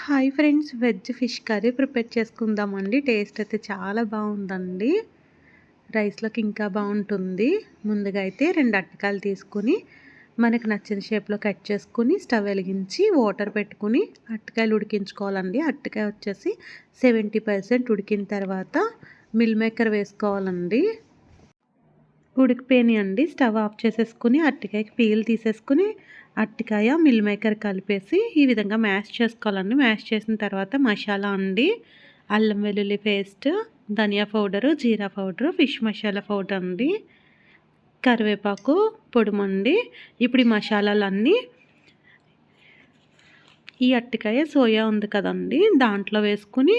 Hi friends veg fish curry prepare చేసుకుందామండి. Taste అయితే చాలా బాగుందండి. రైస్లోకి ఇంకా బాగుంటుంది. ముందుగా అయితే రెండు అట్టకాయలు తీసుకుని మనకు నచ్చిన షేప్లో కట్ చేసుకుని స్టవ్ వెలిగించి వాటర్ పెట్టుకుని అట్టకాయలు ఉడికించుకోవాలండి. అట్టకాయ వచ్చేసి సెవెంటీ పర్సెంట్ ఉడికిన తర్వాత మిల్ మేకర్ వేసుకోవాలండి. ఉడికిపోయినాయండి. స్టవ్ ఆఫ్ చేసేసుకుని అరటికాయకి పీల్ తీసేసుకుని అరటికాయ మిల్ మేకర్ కలిపేసి ఈ విధంగా మ్యాష్ చేసుకోవాలండి. మ్యాష్ చేసిన తర్వాత మసాలా అండి. అల్లం వెల్లుల్లి పేస్ట్ ధనియా పౌడరు జీరా పౌడరు ఫిష్ మసాలా పౌడర్ అండి. కరివేపాకు పొడుమండి ఇప్పుడు ఈ మసాలాలన్నీ ఈ అరటికాయ సోయా ఉంది కదండి దాంట్లో వేసుకుని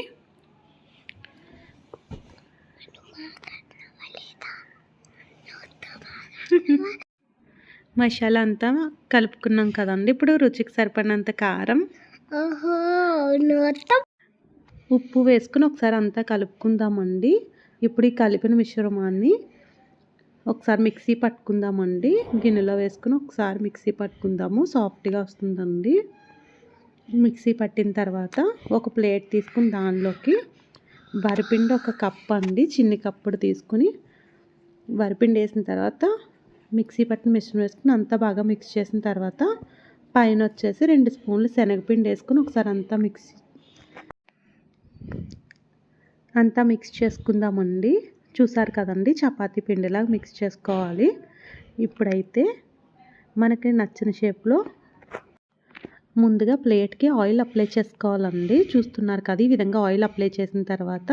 మసాలా అంతా కలుపుకున్నాం కదండి. ఇప్పుడు రుచికి సరిపడినంత కారం ఉప్పు వేసుకుని ఒకసారి అంతా కలుపుకుందామండి. ఇప్పుడు ఈ కలిపిన మిశ్రమాన్ని ఒకసారి మిక్సీ పట్టుకుందామండి. గిన్నెలో వేసుకుని ఒకసారి మిక్సీ పట్టుకుందాము. సాఫ్ట్గా వస్తుందండి. మిక్సీ పట్టిన తర్వాత ఒక ప్లేట్ తీసుకుని దానిలోకి వరిపిండి ఒక కప్ అండి చిన్ని కప్పుడు తీసుకుని వరిపిండి వేసిన తర్వాత మిక్సీ పట్టిన మిశ్రమం వేసుకుని అంతా బాగా మిక్స్ చేసిన తర్వాత పైన వచ్చేసి రెండు స్పూన్లు శనగపిండి వేసుకుని ఒకసారి అంతా మిక్స్ అంతా మిక్స్ చేసుకుందామండి. చూసారు కదండి చపాతీ పిండిలాగా మిక్స్ చేసుకోవాలి. ఇప్పుడైతే మనకి నచ్చిన షేప్లో ముందుగా ప్లేట్కి ఆయిల్ అప్లై చేసుకోవాలండి. చూస్తున్నారు కదా ఈ విధంగా ఆయిల్ అప్లై చేసిన తర్వాత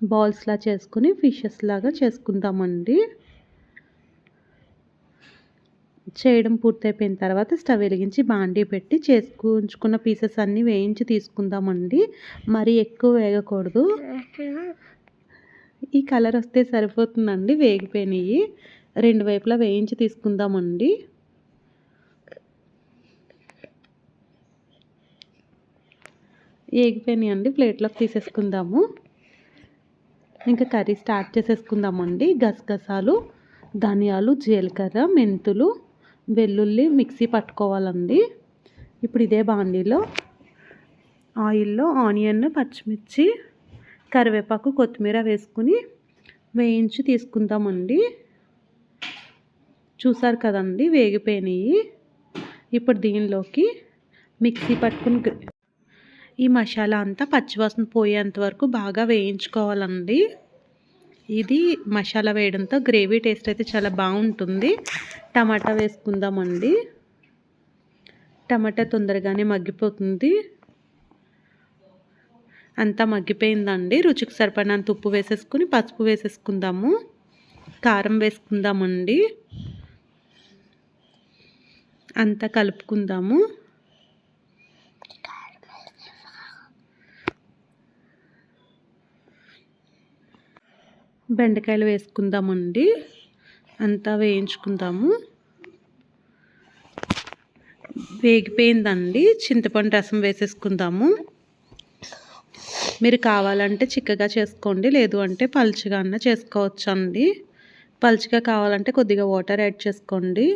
బాల్స్లా చేసుకుని ఫిషెస్ లాగా చేసుకుందామండి. చేయడం పూర్తయిపోయిన తర్వాత స్టవ్ వెలిగించి బాండీ పెట్టి చేసుకుంచుకున్న పీసెస్ అన్నీ వేయించి తీసుకుందామండి. మరి ఎక్కువ వేగకూడదు. ఈ కలర్ వస్తే సరిపోతుందండి వేగిపోయినాయి. రెండు వైపులా వేయించి తీసుకుందామండి. వేగిపోయినాయి అండి ప్లేట్లోకి తీసేసుకుందాము. ఇంకా కర్రీ స్టార్ట్ చేసేసుకుందామండి. గసగసాలు ధనియాలు జీలకర్ర మెంతులు వెల్లుల్లి మిక్సీ పట్టుకోవాలండి. ఇప్పుడు ఇదే బాండీలో ఆయిల్లో ఆనియన్ పచ్చిమిర్చి కరివేపాకు కొత్తిమీర వేసుకుని వేయించి తీసుకుందామండి. చూసారు కదండి వేగిపోయినాయి. ఇప్పుడు దీనిలోకి మిక్సీ పట్టుకుని ఈ మసాలా అంతా పచ్చివాసన పోయేంత వరకు బాగా వేయించుకోవాలండి. ఇది మసాలా వేయడంతో గ్రేవీ టేస్ట్ అయితే చాలా బాగుంటుంది. టమాటా వేసుకుందామండి. టమాటా తొందరగానే మగ్గిపోతుంది. అంతా మగ్గిపోయిందండి. రుచికి సరిపడినంత ఉప్పు వేసేసుకుని పసుపు వేసేసుకుందాము. కారం వేసుకుందామండి. అంతా కలుపుకుందాము. బెండకాయలు వేసుకుందామండి. అంతా వేయించుకుందాము. వేగిపోయిందండి. చింతపండు రసం వేసేసుకుందాము. మీరు కావాలంటే చిక్కగా చేసుకోండి లేదు అంటే పలుచగా అన్న చేసుకోవచ్చు అండి పలుచగా కావాలంటే కొద్దిగా వాటర్ యాడ్ చేసుకోండి.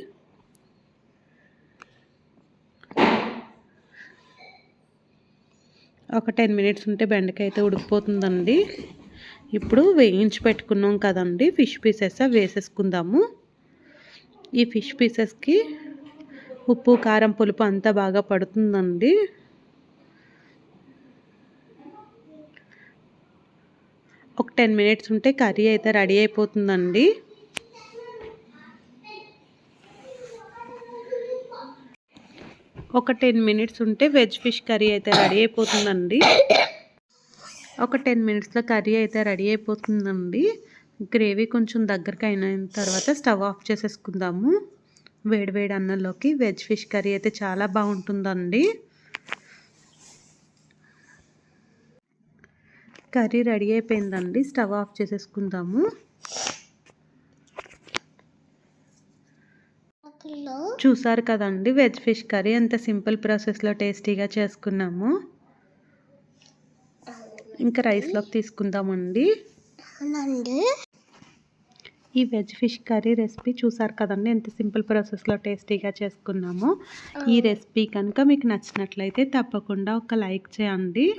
ఒక టెన్ మినిట్స్ ఉంటే బెండకాయ అయితే ఉడికిపోతుందండి. ఇప్పుడు వేయించి పెట్టుకున్నాం కదండి. ఫిష్ పీసెస్ వేసేసుకుందాము. ఈ ఫిష్ పీసెస్కి ఉప్పు కారం పులుపు అంతా బాగా పడుతుందండి. ఒక టెన్ మినిట్స్ ఉంటే కర్రీ అయితే రెడీ అయిపోతుందండి. ఒక టెన్ మినిట్స్ ఉంటే వెజ్ ఫిష్ కర్రీ అయితే రెడీ అయిపోతుందండి. ఒక టెన్ మినిట్స్లో కర్రీ అయితే రెడీ అయిపోతుందండి. గ్రేవీ కొంచెం దగ్గరకు అయిన తర్వాత స్టవ్ ఆఫ్ చేసేసుకుందాము. వేడివేడి అన్నంలోకి వెజ్ ఫిష్ కర్రీ అయితే చాలా బాగుంటుందండి. కర్రీ రెడీ అయిపోయిందండి. స్టవ్ ఆఫ్ చేసేసుకుందాము. చూసారు కదండి వెజ్ ఫిష్ కర్రీ ఎంత సింపుల్ ప్రాసెస్లో టేస్టీగా చేసుకున్నాము. ఇంకా రైస్లోకి తీసుకుందామండి. ఈ వెజ్ ఫిష్ కర్రీ రెసిపీ చూసారు కదండి ఎంత సింపుల్ ప్రాసెస్లో టేస్టీగా చేసుకున్నామో. ఈ రెసిపీ కనుక మీకు నచ్చినట్లయితే తప్పకుండా ఒక లైక్ చేయండి.